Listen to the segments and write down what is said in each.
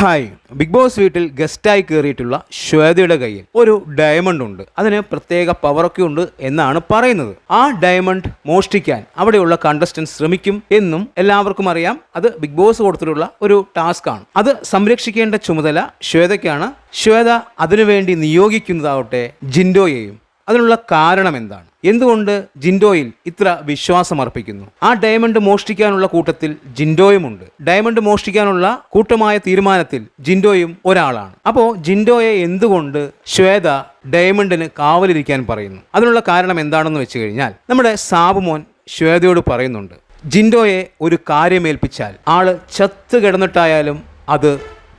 Hi. Big boss വീട്ടിൽ ഗസ്റ്റായി കയറിയിട്ടുള്ള ശ്വേതയുടെ കയ്യിൽ ഒരു ഡയമണ്ട് ഉണ്ട്. അതിന് പ്രത്യേക പവറൊക്കെ ഉണ്ട് എന്നാണ് പറയുന്നത്. ആ ഡയമണ്ട് മോഷ്ടിക്കാൻ അവിടെയുള്ള കണ്ടസ്റ്റന്റ് ശ്രമിക്കും എന്നും എല്ലാവർക്കും അറിയാം. അത് ബിഗ് ബോസ് കൊടുത്തിട്ടുള്ള ഒരു ടാസ്ക് ആണ്. അത് സംരക്ഷിക്കേണ്ട ചുമതല ശ്വേതയ്ക്കാണ്. ശ്വേത അതിനുവേണ്ടി നിയോഗിക്കുന്നതാവട്ടെ ജിൻഡോയെയും. അതിനുള്ള കാരണം എന്താണ്? എന്തുകൊണ്ട് ജിൻഡോയിൽ ഇത്ര വിശ്വാസം അർപ്പിക്കുന്നു? ആ ഡയമണ്ട് മോഷ്ടിക്കാനുള്ള കൂട്ടത്തിൽ ജിൻഡോയുമുണ്ട്. ഡയമണ്ട് മോഷ്ടിക്കാനുള്ള കൂട്ടമായ തീരുമാനത്തിൽ ജിൻഡോയും ഒരാളാണ്. അപ്പോൾ ജിൻഡോയെ എന്തുകൊണ്ട് ശ്വേത ഡയമണ്ടിന് കാവലിരിക്കാൻ പറയുന്നു? അതിനുള്ള കാരണം എന്താണെന്ന് വെച്ച് കഴിഞ്ഞാൽ നമ്മുടെ സാബുമോൻ ശ്വേതയോട് പറയുന്നുണ്ട് ജിൻഡോയെ ഒരു കാര്യമേൽപ്പിച്ചാൽ ആൾ ചത്ത് കിടന്നിട്ടായാലും അത്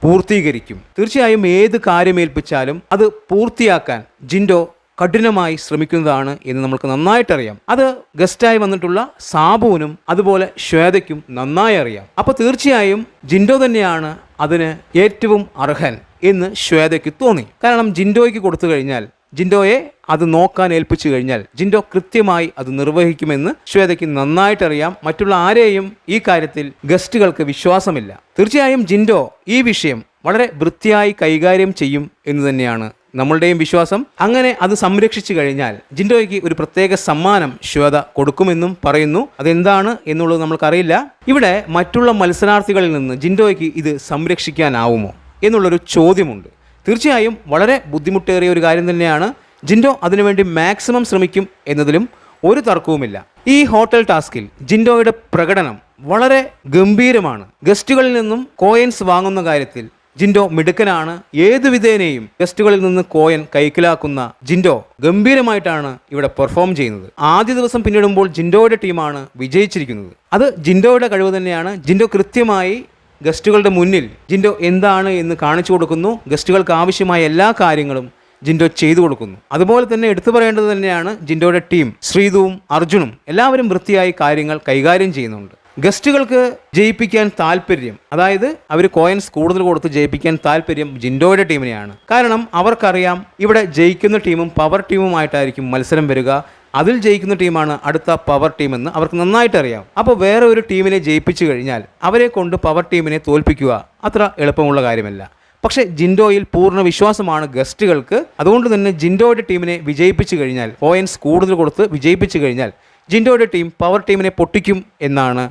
പൂർത്തീകരിക്കും. തീർച്ചയായും ഏത് കാര്യമേൽപ്പിച്ചാലും അത് പൂർത്തിയാക്കാൻ ജിൻഡോ കഠിനമായി ശ്രമിക്കുന്നതാണ് എന്ന് നമുക്ക് നന്നായിട്ടറിയാം. അത് ഗസ്റ്റായി വന്നിട്ടുള്ള സാബുവിനും അതുപോലെ ശ്വേതയ്ക്കും നന്നായി അറിയാം. അപ്പോൾ തീർച്ചയായും ജിൻഡോ തന്നെയാണ് അതിന് ഏറ്റവും അർഹൻ എന്ന് ശ്വേതയ്ക്ക് തോന്നി. കാരണം ജിൻഡോയ്ക്ക് കൊടുത്തു കഴിഞ്ഞാൽ ജിൻഡോയെ അത് നോക്കാൻ ഏൽപ്പിച്ചു കഴിഞ്ഞാൽ ജിൻഡോ കൃത്യമായി അത് നിർവഹിക്കുമെന്ന് ശ്വേതയ്ക്ക് നന്നായിട്ടറിയാം. മറ്റുള്ള ആരെയും ഈ കാര്യത്തിൽ ഗസ്റ്റുകൾക്ക് വിശ്വാസമില്ല. തീർച്ചയായും ജിൻഡോ ഈ വിഷയം വളരെ വൃത്തിയായി കൈകാര്യം ചെയ്യും എന്ന് തന്നെയാണ് നമ്മളുടെയും വിശ്വാസം അങ്ങനെ അത് സംരക്ഷിച്ചു കഴിഞ്ഞാൽ ജിൻഡോയ്ക്ക് ഒരു പ്രത്യേക സമ്മാനം ശ്വേത കൊടുക്കുമെന്നും പറയുന്നു. അതെന്താണ് എന്നുള്ളത് നമ്മൾക്കറിയില്ല. ഇവിടെ മറ്റുള്ള മത്സരാർത്ഥികളിൽ നിന്ന് ജിൻഡോയ്ക്ക് ഇത് സംരക്ഷിക്കാനാവുമോ എന്നുള്ളൊരു ചോദ്യമുണ്ട്. തീർച്ചയായും വളരെ ബുദ്ധിമുട്ടേറിയ ഒരു കാര്യം തന്നെയാണ്. ജിൻഡോ അതിനുവേണ്ടി മാക്സിമം ശ്രമിക്കും എന്നതിലും ഒരു തർക്കവുമില്ല. ഈ ഹോട്ടൽ ടാസ്കിൽ ജിൻഡോയുടെ പ്രകടനം വളരെ ഗംഭീരമാണ്. ഗസ്റ്റുകളിൽ നിന്നും കോയിൻസ് വാങ്ങുന്ന കാര്യത്തിൽ ജിൻഡോ മിടുക്കനാണ്. ഏതു വിധേനയും ഗസ്റ്റുകളിൽ നിന്ന് കോയൻ കൈക്കലാക്കുന്ന ജിൻഡോ ഗംഭീരമായിട്ടാണ് ഇവിടെ പെർഫോം ചെയ്യുന്നത്. ആദ്യ ദിവസം പിന്നിടുമ്പോൾ ജിൻഡോയുടെ ടീമാണ് വിജയിച്ചിരിക്കുന്നത്. അത് ജിൻഡോയുടെ കഴിവ് തന്നെയാണ്. ജിൻഡോ കൃത്യമായി ഗസ്റ്റുകളുടെ മുന്നിൽ ജിൻഡോ എന്താണ് എന്ന് കാണിച്ചു കൊടുക്കുന്നു. ഗസ്റ്റുകൾക്ക് ആവശ്യമായ എല്ലാ കാര്യങ്ങളും ജിൻഡോ ചെയ്തു കൊടുക്കുന്നു. അതുപോലെ തന്നെ എടുത്തു പറയേണ്ടത് തന്നെയാണ് ജിൻഡോയുടെ ടീം ശ്രീതുവും അർജുനും എല്ലാവരും വൃത്തിയായി കാര്യങ്ങൾ കൈകാര്യം ചെയ്യുന്നുണ്ട്. ഗസ്റ്റുകൾക്ക് ജയിപ്പിക്കാൻ താല്പര്യം അതായത് അവർ കോയിൻസ് കൂടുതൽ കൊടുത്ത് ജയിപ്പിക്കാൻ താല്പര്യം ജിൻഡോയുടെ ടീമിനെയാണ്. കാരണം അവർക്കറിയാം ഇവിടെ ജയിക്കുന്ന ടീമും പവർ ടീമുമായിട്ടായിരിക്കും മത്സരം വരിക. അതിൽ ജയിക്കുന്ന ടീമാണ് അടുത്ത പവർ ടീം എന്ന് അവർക്ക് നന്നായിട്ട് അറിയാം അപ്പോൾ വേറെ ഒരു ടീമിനെ ജയിപ്പിച്ചു കഴിഞ്ഞാൽ അവരെ കൊണ്ട് പവർ ടീമിനെ തോൽപ്പിക്കുക അത്ര എളുപ്പമുള്ള കാര്യമല്ല. പക്ഷേ ജിൻഡോയിൽ പൂർണ വിശ്വാസമാണ് ഗസ്റ്റുകൾക്ക്. അതുകൊണ്ട് തന്നെ ജിൻഡോയുടെ ടീമിനെ വിജയിപ്പിച്ചു കഴിഞ്ഞാൽ പോയിൻസ് കൂടുതൽ കൊടുത്ത് വിജയിപ്പിച്ചു കഴിഞ്ഞാൽ ജിൻഡോയുടെ ടീം പവർ ടീമിനെ പൊട്ടിക്കും എന്നാണ്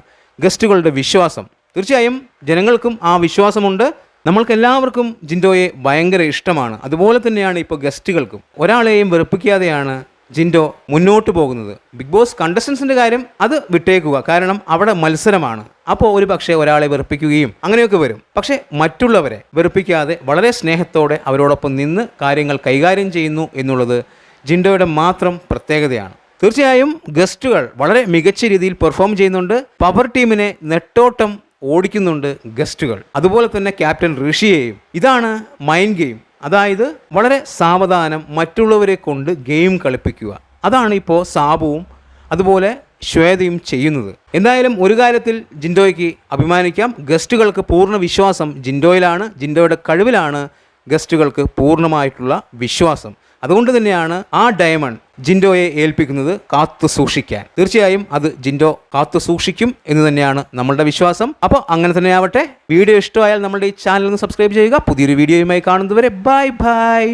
ഗസ്റ്റുകളുടെ വിശ്വാസം. തീർച്ചയായും ജനങ്ങൾക്കും ആ വിശ്വാസമുണ്ട്. നമ്മൾക്ക് എല്ലാവർക്കും ജിൻഡോയെ ഭയങ്കര ഇഷ്ടമാണ്. അതുപോലെ തന്നെയാണ് ഇപ്പോൾ ഗസ്റ്റുകൾക്കും. ഒരാളെയും വെറുപ്പിക്കാതെയാണ് ജിൻഡോ മുന്നോട്ട് പോകുന്നത്. ബിഗ് ബോസ് കണ്ടസ്റ്റൻസിന്റെ കാര്യം അത് വിട്ടേക്കുക. കാരണം അവിടെ മത്സരമാണ്. അപ്പോൾ ഒരു പക്ഷേ ഒരാളെ വെറുപ്പിക്കുകയും അങ്ങനെയൊക്കെ വരും. പക്ഷേ മറ്റുള്ളവരെ വെറുപ്പിക്കാതെ വളരെ സ്നേഹത്തോടെ അവരോടൊപ്പം നിന്ന് കാര്യങ്ങൾ കൈകാര്യം ചെയ്യുന്നു എന്നുള്ളത് ജിൻഡോയുടെ മാത്രം പ്രത്യേകതയാണ്. തീർച്ചയായും ഗസ്റ്റുകൾ വളരെ മികച്ച രീതിയിൽ പെർഫോം ചെയ്യുന്നുണ്ട്. പവർ ടീമിനെ നെട്ടോട്ടം ഓടിക്കുന്നുണ്ട് ഗസ്റ്റുകൾ. അതുപോലെ തന്നെ ക്യാപ്റ്റൻ ഋഷിയെയും. ഇതാണ് മൈൻഡ് ഗെയിം. അതായത് വളരെ സാവധാനം മറ്റുള്ളവരെ കൊണ്ട് ഗെയിം കളിപ്പിക്കുക. അതാണ് ഇപ്പോൾ സാബുവും അതുപോലെ ശ്വേതയും ചെയ്യുന്നത്. എന്തായാലും ഒരു കാര്യത്തിൽ ജിൻഡോയ്ക്ക് അഭിമാനിക്കാം. ഗസ്റ്റുകൾക്ക് പൂർണ വിശ്വാസം ജിൻഡോയിലാണ്. ജിൻഡോയുടെ കഴിവിലാണ് ഗസ്റ്റുകൾക്ക് പൂർണമായിട്ടുള്ള വിശ്വാസം. അതുകൊണ്ട് തന്നെയാണ് ആ ഡയമണ്ട് ജിൻഡോയെ ഏൽപ്പിക്കുന്നത് കാത്തു സൂക്ഷിക്കാൻ. തീർച്ചയായും അത് ജിൻഡോ കാത്തു സൂക്ഷിക്കും എന്ന് തന്നെയാണ് നമ്മളുടെ വിശ്വാസം. അപ്പോൾ അങ്ങനെ തന്നെ ആവട്ടെ വീഡിയോ ഇഷ്ടമായാൽ നമ്മുടെ ഈ ചാനൽ ഒന്ന് സബ്സ്ക്രൈബ് ചെയ്യുക. പുതിയൊരു വീഡിയോയുമായി കാണുന്നതുവരെ ബൈ ബൈ.